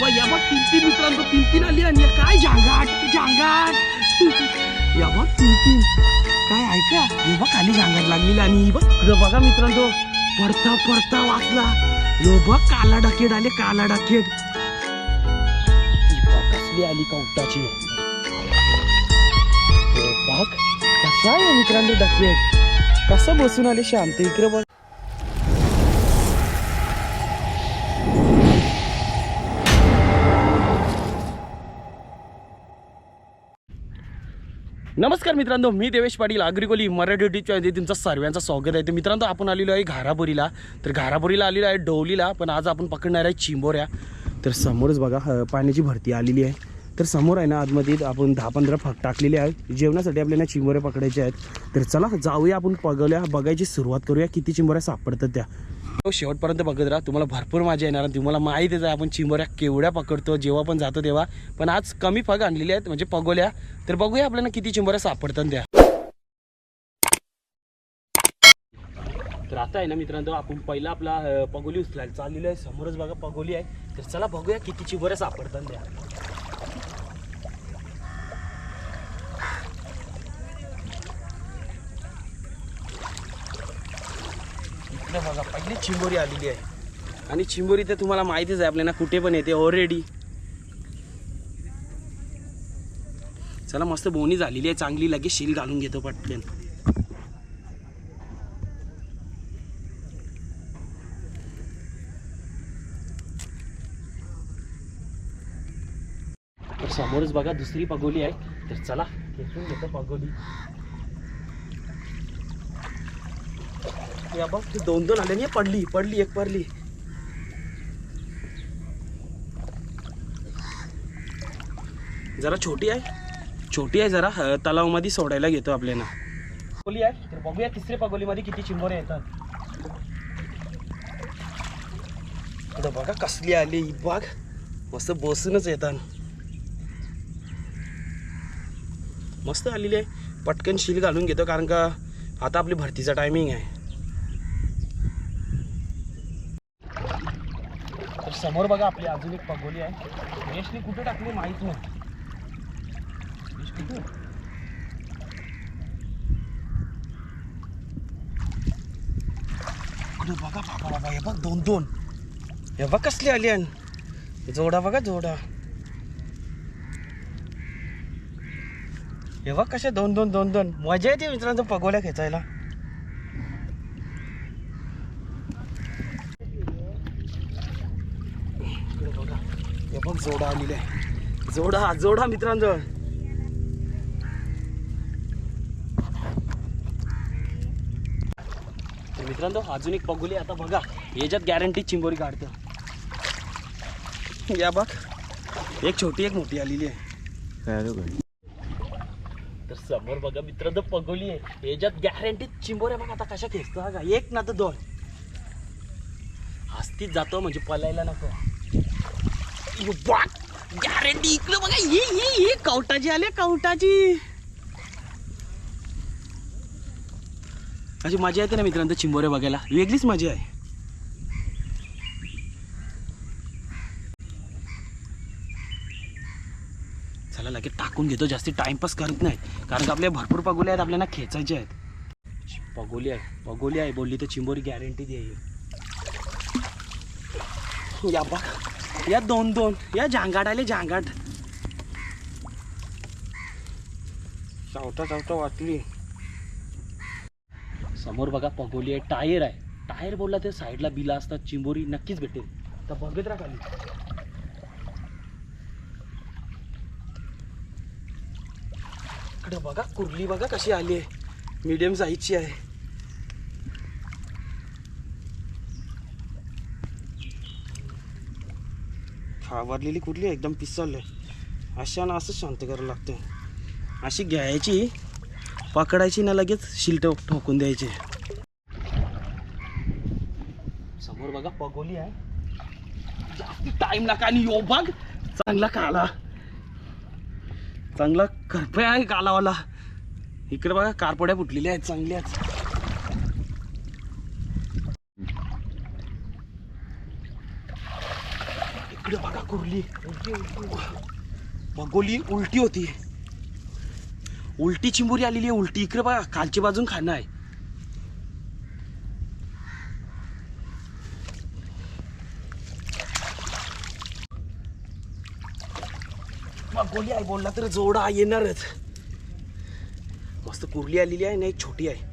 बाबा या तीन तीन मित्रांनो तीन तीन आली आणि या काय झांगाट झांगाट. या बघ तीन तीन काय ऐका हे बघ खाली झांगाट लागलेली आणि ही बघ बघा मित्रांनो पडता पडता वाचला. यो बघ काला डाकेड आले काला डाकेड कसली आली का उठाची बघ कसा आहे मित्रांनो डाकेड कसं बसून आले शांत इकडे बघ. नमस्कार मित्रांनो मी देवेश पाटील अग्रिकोली मराठी युट्यूबच्या मध्ये तुमचं सर्वांचं स्वागत आहे. तर मित्रांनो आपण आलेलो आहे घाराबोरीला तर घाराबोरीला आलेलो आहे डोलीला पण आज आपण पकडणार आहे चिंबोऱ्या. तर समोरच बघा पाण्याची भरती आलेली आहे. तर समोर आहे ना आतमध्ये आपण दहा पंधरा फक टाकलेले आहेत. जेवणासाठी आपल्याला चिंबोऱ्या पकडायच्या आहेत. तर चला जाऊया आपण पगवल्या बघायची सुरुवात करूया. किती चिंबोऱ्या सापडतात त्या. शेवटपर्यंत बघत राहा. तुम्हाला भरपूर मजा येणार आणि तुम्हाला माहितीच आहे आपण चिंबऱ्या केवढ्या पकडतो जेव्हा पण जातो तेव्हा. पण आज कमी पग आणलेल्या आहेत म्हणजे पगोल्या. तर बघूया आपल्याला किती चिंबोऱ्या सापडतात त्या. तर आता आहे ना मित्रांनो आपण पहिला आपला पगोली उचलायला चाललेलो आहे. समोरच बघा पगोली आहे. तर चला बघूया किती चिंबोऱ्या सापडतात त्या. इकडे बघा पहिली चिंबोरी आलेली आहे. आणि चिंबोरी तर तुम्हाला माहितीच आहे आपल्याला कुठे पण येते ऑलरेडी चला मस्त बोनी झालेली आहे चांगली लगेच शील घालून घेतो पटकन. तर समोरच बघा दुसरी पगोली आहे. तर चला खेचून घेतो पगोली. या बघ ती दोन दोन आले नाही पडली पडली एक पडली. जरा छोटी आहे. छोटी आहे जरा तलावमध्ये सोडायला घेतो आपल्याला. पगोली आहे तर बघूया तिसऱ्या पगोलीमध्ये किती चिंबोरे येतात. बघा कसली आली ही बाग. मस्त बसूनच येतात. मस्त आलेली आहे. पटकन शील घालून घेतो कारण का आता आपली भरतीचा टायमिंग आहे. समोर बघा आपली अजून एक पगोली आहे. यशने कुठे टाकली माहीत नाही. यश कुठे बघा बाबा बाबा हे बघ दोन दोन. हे बघ कसली आली आणि. जोडा बघा जोडा. हे बघ कशा दोन दोन दोन दोन. मजा येते मित्रांचं पगोल्या खेचायला इकडे बघा हे बघ जोडा आलेला आहे. जोडा जोडा मित्रांजवळ तर मित्रांनो अजून एक पगुली आता बघा. याच्यात गॅरंटी चिंबोरी काढतो. या बघ. एक छोटी एक मोठी आलेली आहे. तर समोर बघा मित्रांनो पगोली आहे याच्यात गॅरंटी चिंबोऱ्या बघा आता कशा खेचतो. हा का एक ना तर दोन. हस्तीत जातो म्हणजे पलायला नको. गॅरंटी इकडे बघा. ही ही ही कवटाची आले कवटाची. अशी मजा येते ना मित्रांनो चिंबोऱ्या बघायला. वेगळीच मजा आहे. चला लगेच टाकून घेतो. जास्ती टाइमपास करत नाही कारण का आपल्या भरपूर पगोली आहेत आपल्याला खेचायचे आहेत. पगोली आहे पगोली आहे बोलली तर चिंबोरी गॅरंटी दे या बघ. या दोन दोन या झांगाट आले झांगाट चावता चावता वाचली समोर बघा पगोली आहे टायर आहे. टायर बोलला ते साईडला बिला असतात चिंबोरी नक्कीच भेटेल. तर बघत राहा खाली. इकडे बघा कुर्ली बघा कशी आली आहे. मीडियम साईजची आहे. फावरलेली कुठली आहे, एकदम पिसल आहे अशा ना असं शांत करावं लागतं अशी घ्यायची पकडायची ना लगेच शिलट ठोकून द्यायचे. समोर बघा पगोली आहे. जास्ती टाइम नका आणि यो बघ. चांगला काला. चांगला करपे आहे कालावाला. इकडे बघा कारपड्या फुटलेल्या आहेत चांगल्याच आहेत. का कुरली बघोली उलटी होती. उलटी चिंबुरी आलेली आहे उलटी. इकडे बघा खालच्या बाजून खाणं आहे. बघोली आहे बोलला तर जोडा येणारच. मस्त कुरली आलेली आहे ना एक छोटी आहे.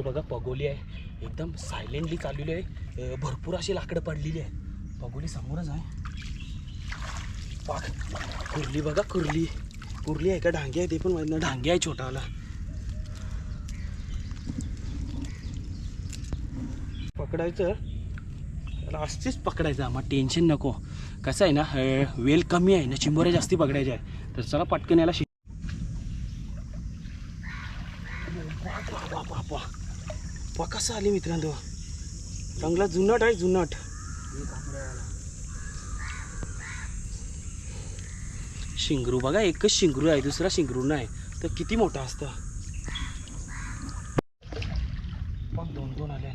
समोर बघा पगोली आहे. एकदम सायलेंटली चाललेली आहे. भरपूर अशी लाकडं पडलेली आहे पगोली समोरच आहे. पाक कुर्ली बघा कुर्ली. कुर्ली आहे का? डांगी आहे ते पण माहीत नाही डांगी आहे छोटावाला. पकडायचं. त्याला पकडायचं आम्हाला टेन्शन नको. कसं आहे ना वेल कमी आहे. ना चिंबोऱ्या जास्ती पकडायच्या आहे तर चला पटकन याला वा कसं मित्रांनो? चांगला जुनाट आहे जुनाट शिंगरू बघा एकच शिंगरू आहे दुसरा शिंगरू नाही. तर किती मोठा असतं पण दोन दोन आले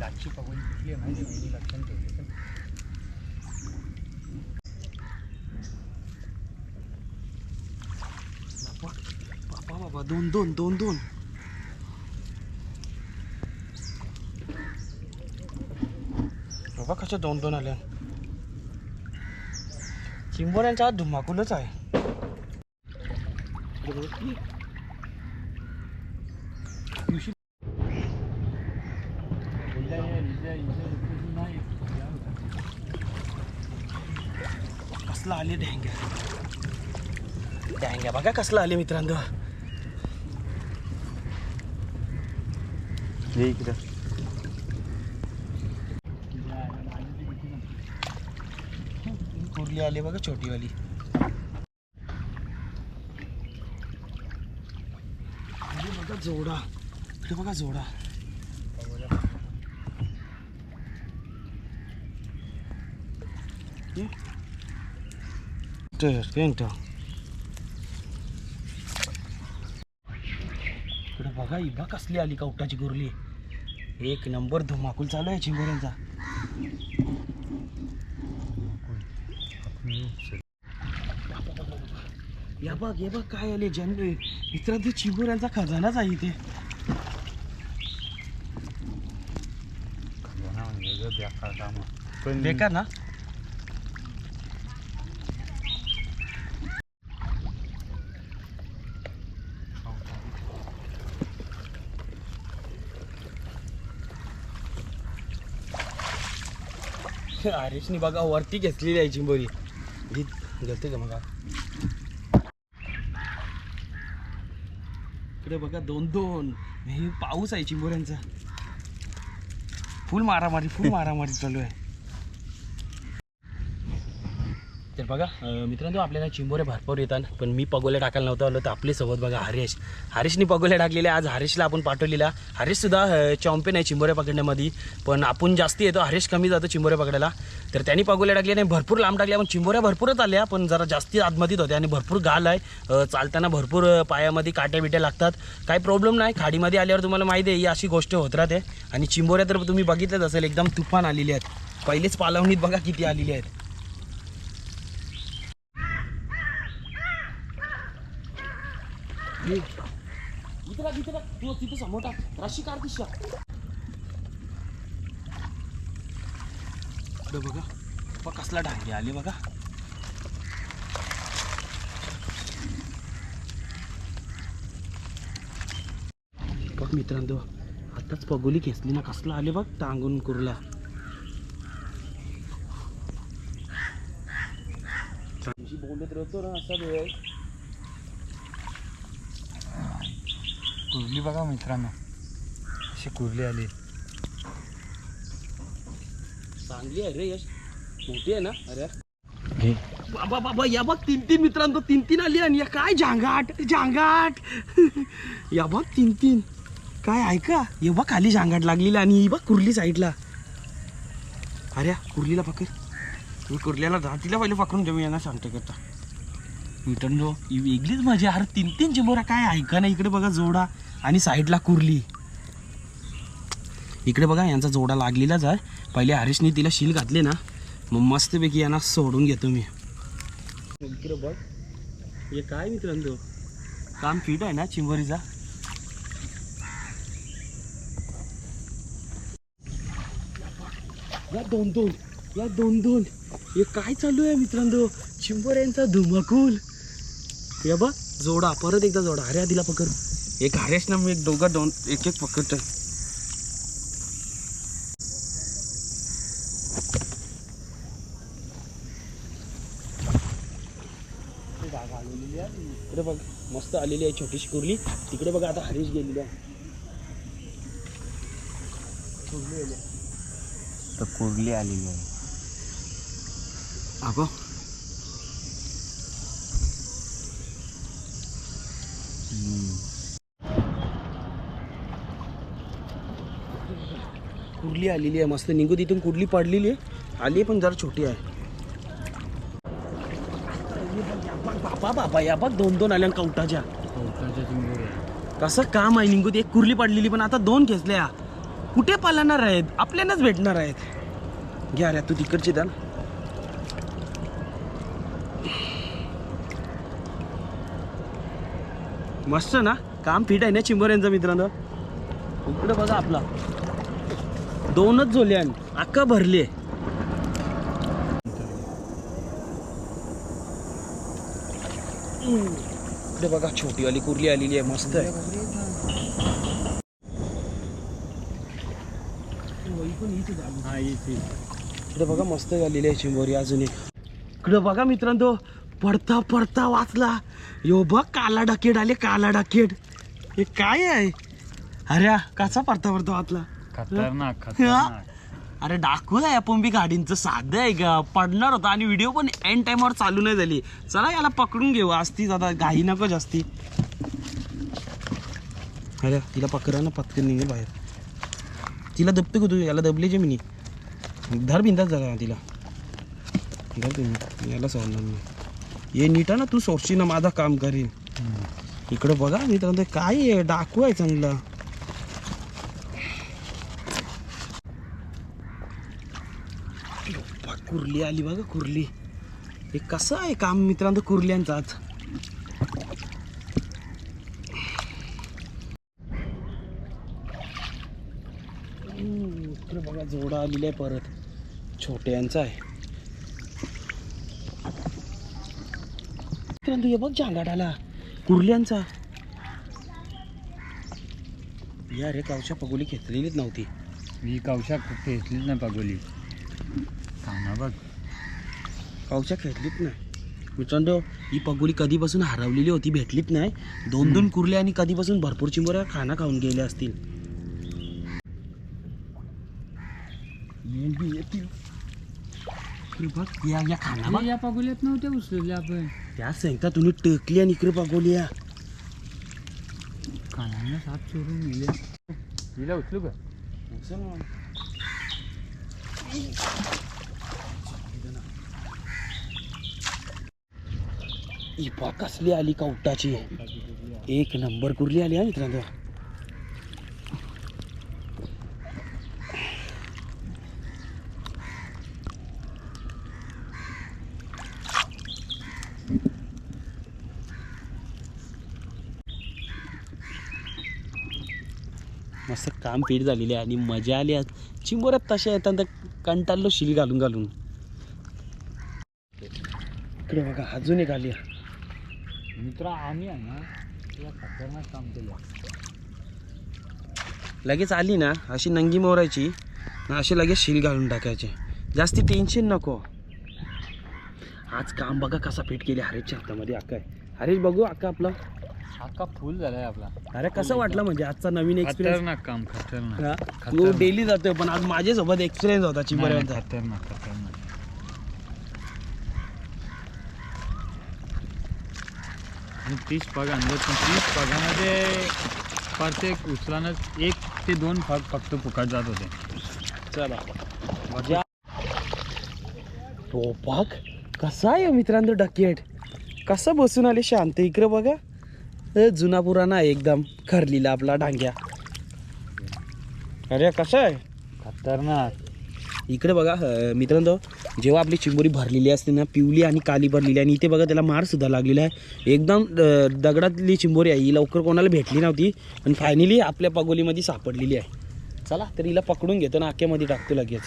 लाची पकडून कुठली आहे माहिती आहे लक्षण ठेवते बाबा बाबा दोन दोन दोन दोन बाबा दोन दोन आल्या. चिंबोऱ्यांचा आज धुमाकूलच आहे. दिवशी कसला आले ढेंग्या? ढेंग्या बघा कसला आले मित्रांनो. इकडं. कुर्ली आली बघा छोटीवाली वाली. बघा जोडा. इकडे बघा जोडा. इकडे बघा इबा कसली आली कवटाची गोरली. एक नंबर धुमाकूल चालू आहे चिंबोऱ्यांचा. या बघ या बघ काय आले जन मित्रांनो चिंबोऱ्यांचा खजानाच आहे इथे. पण बेकार ना? आरेशनी बघा वरती घेतलेली आहे चिंबोरी. घेते का मग? इकडे बघा दोन दोन हे पाऊस आहे चिंबोऱ्यांचा. फुल मारामारी फुल मारामारी चालू आहे. तर बघा मित्रांनो आपल्याला चिंबोरे भरपूर येतात पण मी पगोल्या टाकायला नव्हतं आलो तर आपले सोबत बघा हरेश. हरेशनी पगोल्या टाकलेल्या आज हरेशला आपण पाठवलेला. हरेशसुद्धा चॅम्पियन आहे चिंबोऱ्या पकडण्यामध्ये पण आपण जास्ती येतो हरेश कमी जातो चिंबोरे पकडायला. तर त्यांनी पगोल्या टाकल्या नाही भरपूर लांब टाकल्या पण चिंबोऱ्या भरपूरच आल्या पण जरा जास्ती आतमधीत होत्या आणि भरपूर गाल आहे. चालताना भरपूर पायामध्ये काट्या बिट्या लागतात. काही प्रॉब्लेम नाही खाडीमध्ये आल्यावर तुम्हाला माहिती आहे ही अशी गोष्ट होत राहते. आणि चिंबोऱ्या तर तुम्ही बघितलंच असेल एकदम तुफान आलेली आहेत. पहिलेच पालवणीत बघा किती आलेली आहेत. इथं बघ, तू तिथं समोर टाक राशी कार दिशा बघा. बघ कसला ढांगे आले बघा. बघ मित्रांनो आताच पगोली खेचली ना कसला आले बघ टांगून कुरला. बोलत राहतो ना असा वेळ. कुर्ली बघा मित्रांनो. अशी कुर्ली आली. चांगली आहे रे यश. मोठी आहे ना? अरे घे. बाबा बाबा या बघ तीन तीन मित्रांनो तीन तीन आली आणि या काय जांगाट जांगाट या बघ तीन तीन काय ऐका. ये बघ खाली जांगाट लागलेली आणि ही बघ कुर्ली साईडला. अरे कुर्लीला पकड. मी कुर्ल्याला जा तिला पहिले पकडून देऊ यांना सांगते करता मित्रांनो ही वेगळीच मजा अरे तीन तीन चिंबोरा काय ऐका ना इकडे बघा जोडा. आणि साईडला कुर्ली. इकडे बघा यांचा जोडा लागलेलाच आहे. पहिले हरीशने तिला शील घातले ना मग मस्तपैकी यांना सोडून घेतो मी. मित्र बघ. हे काय मित्रांनो? काम फिट आहे ना चिंबोरीचा? या दोन दोन या दोन दोन हे काय चालू आहे मित्रांनो? चिंबोऱ्यांचा धुमाकूल. हे बघ जोडा परत एकदा जोडा. अरे दिला पकड. एक हरेश ना मी एक दोघं दोन एक एक इकडे बघ मस्त आलेली आहे छोटीशी कुर्ली. तिकडे बघा आता हरीश गेलेली आहे. कुर्ली आली. तर कुर्ली आलेली आहे. अगो. कुर्ली आलेली आहे मस्त निघू तिथून कुर्ली पडलेली आहे. आली आहे पण जरा छोटी आहे. बाबा बाबा या बघ दोन दोन आल्या कवटाच्या. कसं काम आहे निघू एक कुर्ली पडलेली पण आता दोन खेचल्या कुठे पालणार आहेत? आपल्यालाच भेटणार आहेत. घ्या रे तू तिकडची द्या. मस्त ना? काम फिट आहे ना चिंबोऱ्यांचं मित्रांनो? इकडे बघा आपला. दोनच झोले अक्का भरले इकडे बघा छोटी वाली कुर्ली आलेली आहे मस्त आहे. हा इकडे बघा मस्त झालेली आहे चिंबोरी अजून एक. इकडे बघा मित्रांनो पडता पडता वाचला. यो बघ काला डाकेट आले काला डाकेट. हे काय आहे? अरे कसा पडता पडता वाचला? खतरनाक खतरनाक. अरे दाखवलंय आपण बी गाडींचं साधं आहे का पडणार होता आणि व्हिडिओ पण एंड टाइमवर चालू नाही झाली. चला याला पकडून घेऊ. असती आता घाई नको जास्ती. अरे तिला पकडा ना पटकन निघेल बाहेर. तिला दबते का तू याला दबले जे मी धर बिंदाच जागा तिला. धर तुम्ही. याला सोडणार नाही. ये नीट ना तू सोडशी ना माझा काम करीन. इकडे बघा मित्रांनो काय आहे? डाकू आहे चांगला बा, कुर्ली आली बघा कुर्ली. हे कसं आहे काम मित्रांनो कुर्ल्यांचं आज? इकडे बघा जोडा आलेला आहे परत. छोट्यांचा आहे. मित्रांनो हे बघ जांगाडाला. कुर्ल्यांचा. या रे कावशा पगोली घेतलेलीच नव्हती. मी कावशा घेतलीच नाही पगोली. बघ पावच्या खेळलीच नाही मित्रांनो ही पगोली कधीपासून हरवलेली होती भेटलीच नाही दोन दोन कुर्ल्या आणि कधीपासून भरपूर चिंबोऱ्या खाना खाऊन गेल्या असतील मेंढी येतील. इकडे बघ या या खाना बघ या पागोल्यात नव्हत्या उचलले आपण त्या सांगता तुम्ही टकली आणि इकडे पगोली या कानांना साप चोरून गेले हिला उचलू का ही कसली आली कवटाची एक नंबर कुर्ली आली हा मित्रांनो. मस्त काम पीठ झालेली आहे आणि मजा आली आज. चिंबोऱ्यात तशा येतात तर कंटाळलो शिली घालून घालून. इकडे बघा अजून एक आली. आहे. मित्र आम्ही आहे ना तुला खतरनाक काम केलं. लगेच आली ना अशी नंगी मोरायची ना अशी लगेच शिल घालून टाकायचे. जास्ती टेन्शन नको. आज काम बघा कसा फिट केले हरेशच्या हातामध्ये अक्का आहे. हरेश बघू अक्का आपला. अख्खा फुल झालाय आपला. अरे कसं वाटलं म्हणजे आजचा नवीन एक्सपिरियन्स खतरनाक काम खतरनाक. तू खतरनाक. डेली जातोय पण आज माझ्यासोबत एक्सपिरियन्स होता नाही, चिंबऱ्यांचा खतरनाक खतरनाक. आणि तीस पग आणले पण तीस पगामध्ये प्रत्येक उचलानं एक ते दोन फग फक्त फुकट जात होते. चला. मजा तो बघ कसा आहे मित्रांनो डकेट कसा बसून आले शांत इकडे बघा. जुना पुराणा एकदम खरलीला आपला डांग्या. अरे कसा आहे? खतरनाक. इकडे बघा मित्रांनो जेव्हा आपली चिंबोरी भरलेली असते ना पिवली आणि काली भरलेली आणि इथे बघा त्याला मार सुद्धा लागलेला आहे. एकदम दगडातली चिंबोरी आहे. ही लवकर कोणाला भेटली नव्हती आणि फायनली आपल्या पगोलीमध्ये सापडलेली आहे. चला तर हिला पकडून घेतो ना आक्यामध्ये टाकतो लगेच.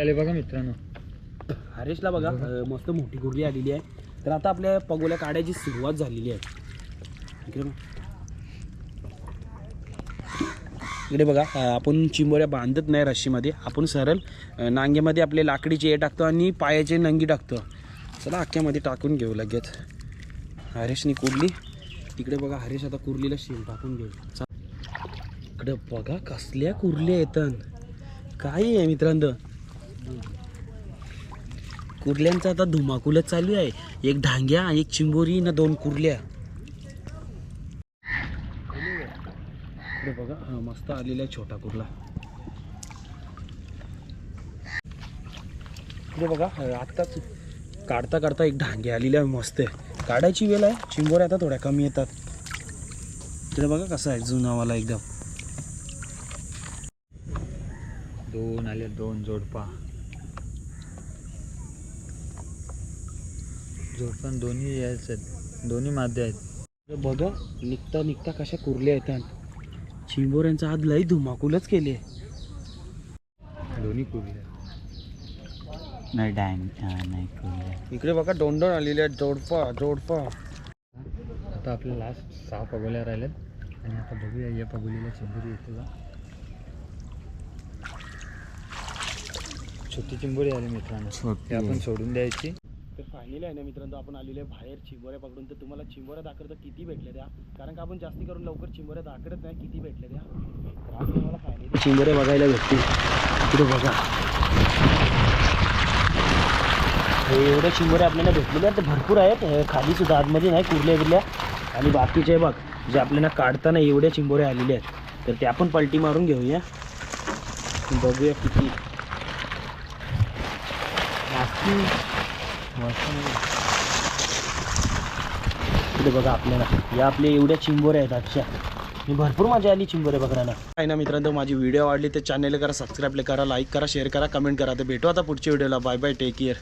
आले बघा मित्रांनो. हरेशला बघा मस्त मोठी गुरली आलेली आहे. तर आता आपल्या पगोल्या काढायची सुरुवात झालेली आहे. बघ. इकडे बघा आपण चिंबोऱ्या बांधत नाही रश्शीमध्ये आपण सरळ नांगेमध्ये आपले लाकडीचे हे टाकतो आणि पायाचे नंगी टाकतो. चला अख्ख्यामध्ये टाकून घेऊ लगेच. हरेशनी कुरली. तिकडे बघा हरेश आता कुरलीला शेण टाकून घेऊ इकडे बघा कसल्या कुरल्या येतात काय आहे मित्रांनो? कुर्ल्यांचा आता धुमाकूलच चालू आहे. एक ढांग्या एक चिंबोरी ना दोन कुर्ल्या. इकडे बघा. हा मस्त आलेला आहे छोटा कुर्ला इकडे बघा आत्ताच काढता काढता एक ढांगे आलेले आहे मस्त आहे. काढायची वेळ आहे चिंबोऱ्या आता थोड्या कमी येतात. इकडे बघा कसं आहे जुनावाला एकदम. दोन आले दोन जोडपा. जोडपण दोन्ही यायचं आहेत. दोन्ही मादे आहेत. बघा निघता निघता कशा कुरल्या येतात. चिंबोऱ्यांचा आज लई धुमाकूलच केले. दोन्ही कुरले नाही डॅन नाही इकडे बघा दोन आलेले आहेत. जोडपा जोडपा. आता आपल्या लास्ट सहा पगोल्या राहिल्यात आणि आता बघूया या पगोलीला चिंबोरी येते का? छोटी चिंबोरी आली मित्रांनो. ते आपण सोडून द्यायची. तर फायनली आहे ना मित्रांनो आपण आलेले आहे बाहेर चिंबोऱ्या पकडून. तर तुम्हाला चिंबोऱ्या दाखवतं किती भेटल्या त्या? कारण का आपण जास्ती करून लवकर चिंबोऱ्या दाखवत नाही किती भेटल्या त्या? आज तुम्हाला फायनली चिंबोऱ्या बघायला भेटतील. इकडे बघा. एवढ्या चिंबोऱ्या आपल्याला भेटलेल्या तर भरपूर आहेत. खालीसुद्धा खाली सुद्धा आतमध्ये नाही कुरल्या बिरल्या. आणि बाकीचे बघ जे आपल्याला काढताना एवढ्या चिंबोऱ्या आलेल्या आहेत. तर त्या पण पलटी मारून घेऊया. बघूया किती. इकडे बघा आपल्याला. या आपल्या एवढ्या चिंबोऱ्या आहेत आजच्या. मी भरपूर मजा आली चिंबोऱ्या बघायला. काही ना मित्रांनो माझी व्हिडिओ आवडली तर चॅनल करा सबस्क्राईब करा लाईक करा शेअर करा कमेंट करा. तर भेटू आता पुढच्या व्हिडिओला. Bye bye take care